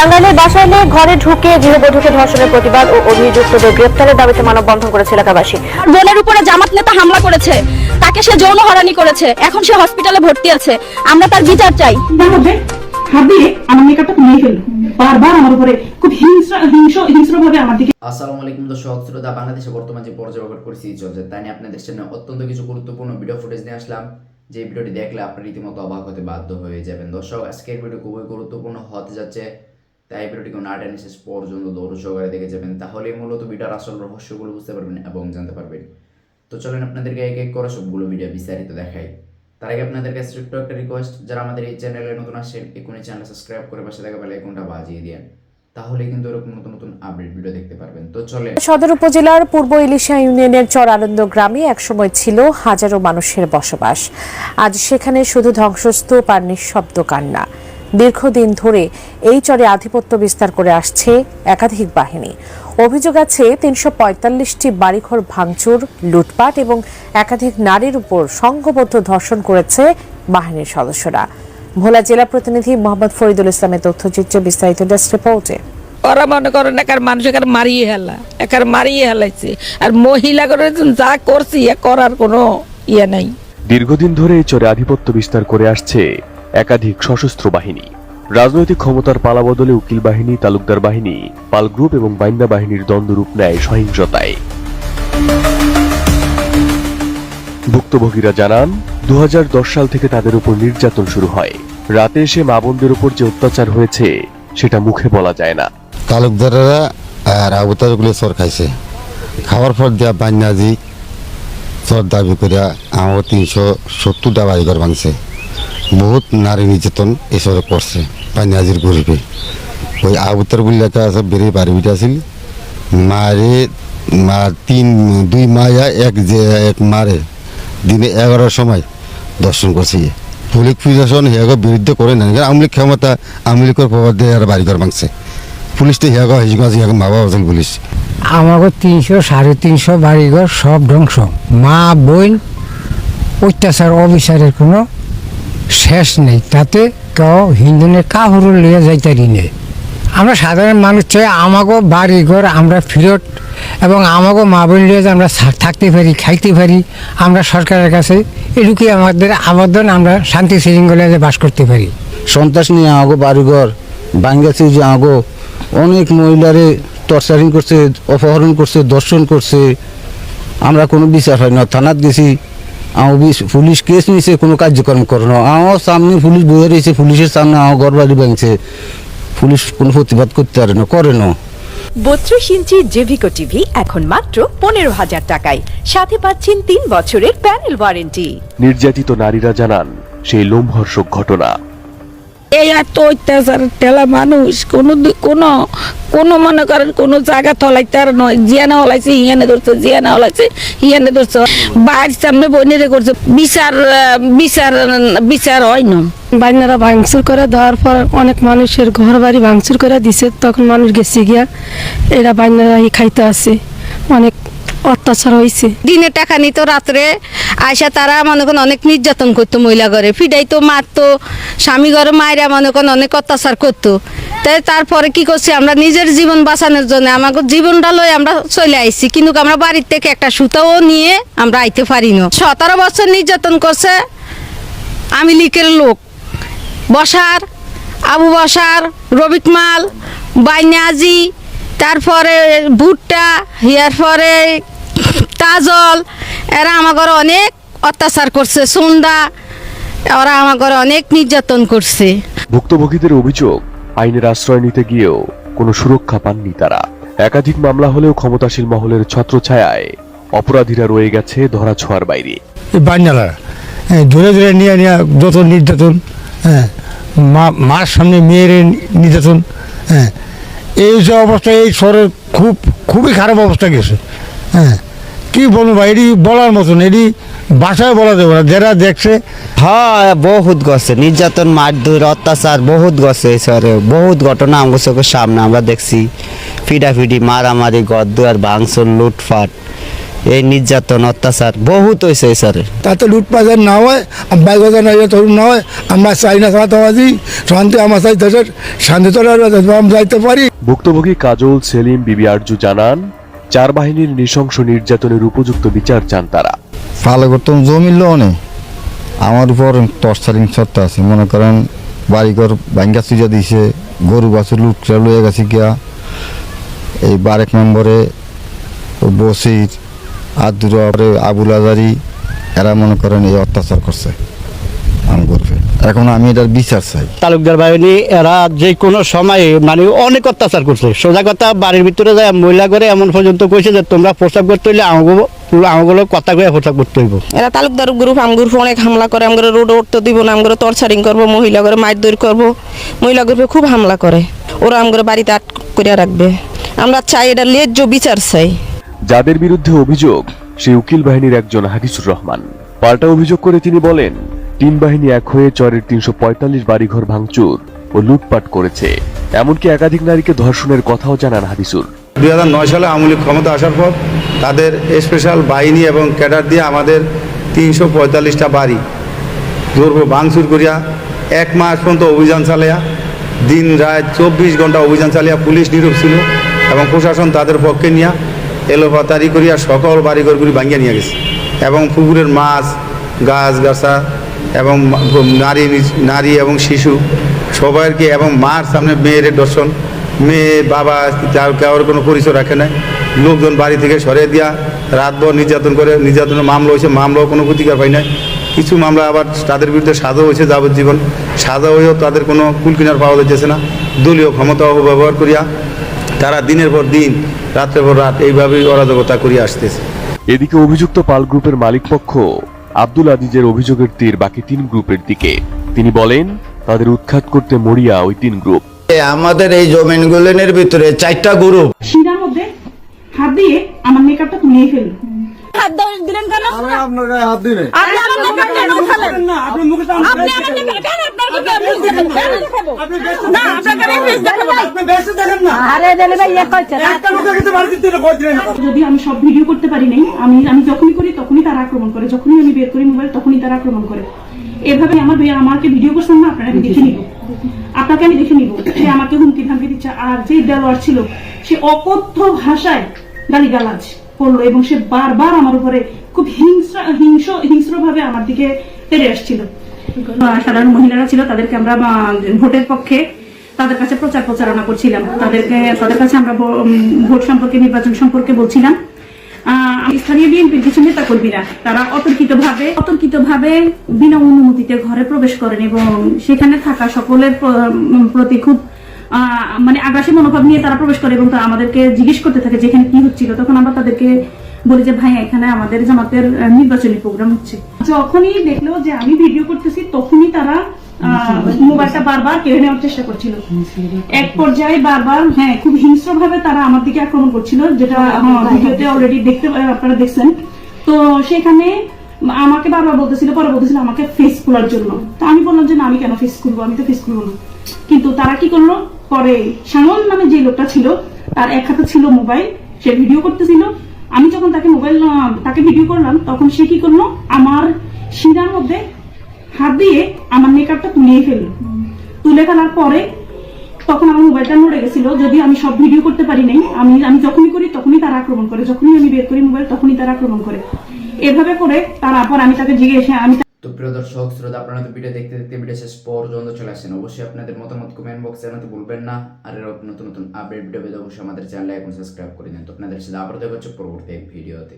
টাঙ্গাইলের বাসাইলে ঘরে ঢুকে গৃহবধূকে ধর্ষণের প্রতিবাদ ও অভিযুক্তদের গ্রেপ্তারের দাবিতে মানববন্ধন করেছে এলাকাবাসী। বোনের উপরে জামাত নেতা হামলা করেছে। তাকে সে যৌন হয়রানি করেছে। এখন সে হসপিটালে ভর্তি আছে। আমরা তার বিচার চাই। আমার মেকআপটা নিয়ে ফেলল। বারবার আমার উপরে খুব হিংস্র হিংস্র হিংস্র আমার দিকে আসসালামু আলাইকুম দর্শক শ্রোতা বাংলাদেশে বর্তমান যে পর্যবেক্ষণ পরিস্থিতি চলছে। তাই নিয়ে আপনাদের সামনে অত্যন্ত কিছু গুরুত্বপূর্ণ ভিডিও ফুটেজ নিয়ে আসলাম। যে ভিডিওটি দেখলে আপনি রীতিমতো অবাক হতে বাধ্য হয়ে যাবেন। দর্শক আজকের ভিডিও খুবই গুরুত্বপূর্ণ হতে যাচ্ছে তাই ভিডিওটিকে না টেনে শেষ পর্যন্ত দৌড় সহকারে দেখে যাবেন তাহলে মূলত ভিডিওর আসল রহস্যগুলো বুঝতে পারবেন এবং জানতে পারবেন। তো চলেন আপনাদেরকে এক এক করে সবগুলো ভিডিও বিস্তারিত দেখাই। তার আগে আপনাদের কাছে ছোট্ট একটা রিকোয়েস্ট যারা আমাদের এই চ্যানেলে নতুন আসছেন এখনই চ্যানেল সাবস্ক্রাইব করে পাশে থাকা বেল আইকনটা বাজিয়ে দিন তাহলে কিন্তু এরকম নতুন নতুন আপডেট ভিডিও দেখতে পারবেন। তো চলে সদর উপজেলার পূর্ব ইলিশা ইউনিয়নের চর আনন্দ গ্রামে একসময় ছিল হাজারো মানুষের বসবাস। আজ সেখানে শুধু ধ্বংসস্তূপ আর নিঃশব্দ কান্না। দীর্ঘদিন ধরে এই চরে আধিপত্য বিস্তার করে আসছে একাধিক বাহিনী। অভিযোগ আছে তিনশো পঁয়তাল্লিশটি বাড়িঘর ভাঙচুর লুটপাট এবং একাধিক নারীর উপর সংঘবদ্ধ ধর্ষণ করেছে বাহিনীর সদস্যরা। ভোলা জেলা প্রতিনিধি মোহাম্মদ ফরিদুল ইসলামের তথ্যচিত্র বিস্তারিত ডেস্ক রিপোর্টে। ওরা মনে করেন একার মানুষ একার মারিয়ে হেলা একার মারিয়ে হেলাইছে। আর মহিলা করে যা করছি করার কোনো ইয়ে নাই। দীর্ঘদিন ধরে এই চরে আধিপত্য বিস্তার করে আসছে একাধিক সশস্ত্র বাহিনী। রাজনৈতিক ক্ষমতার পালাবদলে উকিল বাহিনী, তালুকদার বাহিনী, পাল গ্রুপ এবং বাইন্দা বাহিনীর দ্বন্দ্ব রূপ নেয় সহিংসতায়। ভুক্তভোগীরা জানান দু সাল থেকে তাদের উপর নির্যাতন শুরু হয়। রাতে এসে মা বোনদের উপর যে অত্যাচার হয়েছে, সেটা মুখে বলা যায় না। তালুকদারেরা আর চর খাইছে। খাওয়ার পর দিয়া বান্যাজি চর দাবি করিয়া আমার তিনশো সত্তরটা বাড়িঘর ভাঙছে। বহুত নারী নির্যাতন এসরে করছে বান্যাজির গরিবে। ওই আবতার বলে লেখা আছে, বেড়ে বাড়ি বিটা আছিল মারে তিন, দুই মায়া, এক যে, এক মারে। দিনে এগারোটার সময় দর্শন করছে। পুলিশ প্রশাসন হিয়াগো বিরুদ্ধে করে না আমলি ক্ষমতা আমলিকর প্রভাব দিয়ে আর বাড়িঘর ভাঙছে। পুলিশ তো হিয়াগো হিজগাছ হিয়াগো মা বাবা পুলিশ। আমাকে তিনশো, সাড়ে তিনশো বাড়িঘর সব ধ্বংস। মা, বোন, অত্যাচার, অবিচারের কোনো শেষ নেই। তাতে কেউ হিন্দুনের কাহুর লিয়ে যাইতারি নেই আমরা সাধারণ মানুষ চাই আমাকেও বাড়িঘর আমরা ফেরত এবং আমাকেও মা বোন লিয়ে আমরা থাকতে পারি, খাইতে পারি, আমরা সরকারের কাছে এটুকুই আমাদের আবেদন আমরা শান্তি শৃঙ্খলায় বাস করতে পারি। সন্ত্রাস নিয়ে আগো বাড়িঘর বাঙ্গাছে যে আগো অনেক মহিলারে টর্চারিং করছে, অপহরণ করছে দর্শন করছে। আমরা কোনো বিচার হয় না। থানাত গেছি আমার পুলিশ কেস নিয়েছে কোনো কার্যক্রম করে না। আমার সামনে পুলিশ বয়ে রয়েছে পুলিশের সামনে আমার ঘর বাড়ি ভাঙছে। পুলিশ কোনো প্রতিবাদ করতে পারে না করে না। বত্রিশ ইঞ্চি জেভিকো টিভি এখন মাত্র পনেরো হাজার টাকায়। সাথে পাচ্ছেন তিন বছরের প্যানেল ওয়ারেন্টি। নির্যাতিত নারীরা জানান সেই লোমহর্ষক ঘটনা। এই এত অত্যাচার, ঠেলা মানুষ, কোনো কোনো কোনো মনে করেন কোনো জায়গা থলাইতে আর নয়। জিয়ানা হলাইছে, হিয়ানে ধরছে, জিয়ানা হলাইছে, হিয়ানে ধরছে। বাড়ির সামনে বইনেরে করছে, বিচার বিচার বিচার হয় না। বাইনারা ভাঙচুর করে দেওয়ার পর অনেক মানুষের ঘর বাড়ি ভাঙচুর করে দিছে, তখন মানুষ গেছে গিয়া, এরা বাইনারা খাইতে আছে অনেক অত্যাচার হয়েছে। দিনে টাকা নিত রাত্রে আয়সা তারা মনে করেন অনেক নির্যাতন করতো মহিলা ঘরে। ফিডাইতো মারতো, স্বামী ঘরে মায়েরা মনে করেন অনেক অত্যাচার করতো। তাই তারপরে কি করছি, আমরা নিজের জীবন বাঁচানোর জন্য আমাকে জীবনটা লয়ে আমরা চলে আইছি, কিন্তু আমরা বাড়ির থেকে একটা সুতাও নিয়ে আমরা আইতে পারি না। সতেরো বছর নির্যাতন করছে, আমি লিকের লোক। বসার, আবু বসার রবিক মাল বাইনাজি তারপরে ভুট্টা ইয়ার পরে তাজল এরা আমার ঘরে অনেক অত্যাচার করছে সুন্দা ওরা আমার ঘরে অনেক নির্যাতন করছে। ভুক্তভোগীদের অভিযোগ আইনের আশ্রয় নিতে গিয়েও কোনো সুরক্ষা পাননি তারা। একাধিক মামলা হলেও ক্ষমতাশীল মহলের ছত্রছায়ায় অপরাধীরা রয়ে গেছে ধরা ছোঁয়ার বাইরে। এই বান্যারা হ্যাঁ, ধরে ধরে নিয়ে নিয়ে যত নির্যাতন হ্যাঁ মা মার সামনে মেয়ের নির্যাতন হ্যাঁ এই যে অবস্থা এই শহরের খুব খুবই খারাপ অবস্থা গেছে হ্যাঁ কি বলব ভাই? এটি বলার মতন এটি বাসায় বলা যাবে না। যারা দেখছে হ্যাঁ বহুত গছে। নির্যাতন মারধর অত্যাচার বহুত গছে এই শহরে। বহুত ঘটনা আমার চোখের সামনে আমরা দেখছি। ফিডাফিডি মারামারি গদ্দুয়ার ভাঙচুর লুটফাট এই নির্যাতন অত্যাচার বহুত হয়েছে স্যারের তাতে লুটপাচার না হয় বাইবাজার না ধরুন না হয় আমরা চাই না সাঁতাবাজি শান্তি আমার চাই দেশের শান্তি আমরা যাইতে পারি। ভুক্তভোগী কাজল সেলিম বিবি আরজু জানান চার বাহিনীর নৃশংস নির্যাতনের উপযুক্ত বিচার চান তারা। ভালো করতাম জমির লোনে আমার উপর টর্চারিং সত্য আছে। মনে করেন বাড়িঘর ভাঙ্গা চুজা দিছে, গরু বাছুর লুটরা লয়ে গেছে গিয়া। এই বারেক নম্বরে বসির, আদুরে, আবুল আজারি, এরা মনে করেন এই অত্যাচার করছে। আমি করবে এখন আমি এটার বিচার চাই। তালুকদার বাহিনী এরা যে কোনো সময়ে মানে অনেক অত্যাচার করছে। সোজা কথা বাড়ির ভিতরে যায় মহিলা করে এমন পর্যন্ত কইছে যে তোমরা প্রস্তাব করতে হইলে আমাকে আমাগুলো কথা কয়ে প্রস্তাব করতে হইব। এরা তালুকদার গ্রুপ আম গ্রুপ অনেক হামলা করে আমগরে রোড উঠতে দিব না আমগরে টর্চারিং করব মহিলা করে মারধর করব। মহিলা গ্রুপে খুব হামলা করে। ওরা আমগরে বাড়িতে আট করে রাখবে। আমরা চাই এটা লেজ্জ বিচার চাই। যাদের বিরুদ্ধে অভিযোগ সেই উকিল বাহিনীর একজন হাকিসুর রহমান। পাল্টা অভিযোগ করে তিনি বলেন তিন বাহিনী এক হয়ে চরের তিনশো পঁয়তাল্লিশ বাড়িঘর ভাঙচুর ও লুটপাট করেছে। এমনকি একাধিক নারীকে ধর্ষণের কথাও জানান হাদিসুর দুই হাজার নয় সালে আওয়ামী লীগ ক্ষমতা আসার পর তাদের স্পেশাল বাহিনী এবং ক্যাডার দিয়ে আমাদের তিনশো পঁয়তাল্লিশটা বাড়ি দুর্গ ভাঙচুর করিয়া এক মাস পর্যন্ত অভিযান চালিয়া দিন রাত চব্বিশ ঘণ্টা অভিযান চালিয়া পুলিশ নীরব ছিল এবং প্রশাসন তাদের পক্ষে নিয়া এলোপাতারি করিয়া সকল বাড়িঘরগুলি ভাঙিয়া নিয়ে গেছে এবং পুকুরের মাছ, গাছ, গাছা এবং নারী নারী এবং শিশু সবাইকে এবং মার সামনে মেয়ের দর্শন। মেয়ে, বাবা, যার কারোর কোনো পরিচয় রাখে নাই। লোকজন বাড়ি থেকে সরে দিয়া রাতভর নির্যাতন করে, নির্যাতনের মামলা হয়েছে, মামলাও কোনো প্রতিকার পাই নাই। কিছু মামলা আবার তাদের বিরুদ্ধে সাজা হয়েছে যাবজ্জীবন। সাজা হয়েও তাদের কোনো কুলকিনার পাওয়া যাচ্ছে না। দলীয় ক্ষমতা অপব্যবহার করিয়া তারা দিনের পর দিন, রাত্রের পর রাত এইভাবেই অরাজকতা করিয়া আসতেছে। এদিকে অভিযুক্ত পাল গ্রুপের মালিক পক্ষ আব্দুল আজিজের অভিযোগের তীর বাকি তিন গ্রুপের দিকে। তিনি বলেন তাদের উৎখাত করতে মরিয়া ওই তিন গ্রুপ। আমাদের এই জমিনগুলোর ভিতরে চারটা গ্রুপ। শিরার মধ্যে হাত দিয়ে আমার মেকআপটা তুলিয়ে ফেলল। যদি আমি সব ভিডিও করতে পারি নাই আমি আমি যখনই করি তখনই তারা আক্রমণ করে। যখনই আমি বের করি মোবাইল তখনই তারা আক্রমণ করে। এভাবে আমার ভাই আমাকে ভিডিও করছেন না আপনারা আমি দেখে নিব। আপনাকে আমি দেখে নিব। সে আমাকে হুমকি ধামকি দিচ্ছে। আর যে দেওয়ার ছিল সে অকথ্য ভাষায় গালিগালাজ। করল এবং সে বারবার আমার উপরে খুব হিংস্র হিংস হিংস্র ভাবে আমার দিকে তেড়ে আসছিল। সাধারণ মহিলারা ছিল, তাদেরকে আমরা ভোটের পক্ষে তাদের কাছে প্রচার প্রচারণা করছিলাম। তাদেরকে, তাদের কাছে আমরা ভোট সম্পর্কে, নির্বাচন সম্পর্কে বলছিলাম। স্থানীয় বিএনপির কিছু নেতা কর্মীরা তারা অতর্কিত ভাবে অতর্কিত ভাবে বিনা অনুমতিতে ঘরে প্রবেশ করেন এবং সেখানে থাকা সকলের প্রতি খুব মানে আগ্রাসী মনোভাব নিয়ে তারা প্রবেশ করে এবং তারা আমাদেরকে জিজ্ঞেস করতে থাকে যেখানে কি হচ্ছিল তখন আমরা তাদেরকে বলি যে ভাই এখানে আমাদের জামাতের নির্বাচনী প্রোগ্রাম হচ্ছে। যখনই দেখল যে আমি ভিডিও করতেছি তখনই তারা মোবাইলটা বারবার কেড়ে নেওয়ার চেষ্টা করছিল। এক পর্যায়ে বারবার হ্যাঁ খুব হিংস্র ভাবে তারা আমার দিকে আক্রমণ করছিল যেটা হ্যাঁ, ভিডিওতে অলরেডি দেখতে আপনারা দেখছেন। তো সেখানে আমাকে বারবার বলতেছিল পরে বলতেছিল আমাকে ফেস খোলার জন্য। তো আমি বললাম যে না আমি কেন ফেস খুলবো? আমি তো ফেস খুলবো না। কিন্তু তারা কি করল? পরে সামন নামে যে লোকটা ছিল, তার এক হাতে ছিল মোবাইল, সে ভিডিও করতেছিল। আমি যখন তাকে মোবাইল তাকে ভিডিও করলাম, তখন সে কি করল? আমার শিরার মধ্যে হাত দিয়ে আমার মেকআপটা তুলিয়ে ফেলল। তুলে ফেলার পরে তখন আমার মোবাইলটা নড়ে গেছিল যদি আমি সব ভিডিও করতে পারি নাই। আমি আমি যখনই করি, তখনই তারা আক্রমণ করে। যখনই আমি বের করি মোবাইল, তখনই তারা আক্রমণ করে। এভাবে করে তারপর আমি তাকে জিজ্ঞেসে আমি তো প্রিয় দর্শক, শ্রোতা, আপনারা তো ভিডিও দেখতে দেখতে ভিডিও শেষ পর্যন্ত চলে আসেন অবশ্যই আপনাদের মতামত কমেন্ট বক্সে জানাতে ভুলবেন না। আর এরকম নতুন নতুন আপডেট ভিডিও পেতে অবশ্যই আমাদের চ্যানেলে এখন সাবস্ক্রাইব করে দিন তো আপনাদের সাথে আবার দেখা হচ্ছে পরবর্তী এক ভিডিওতে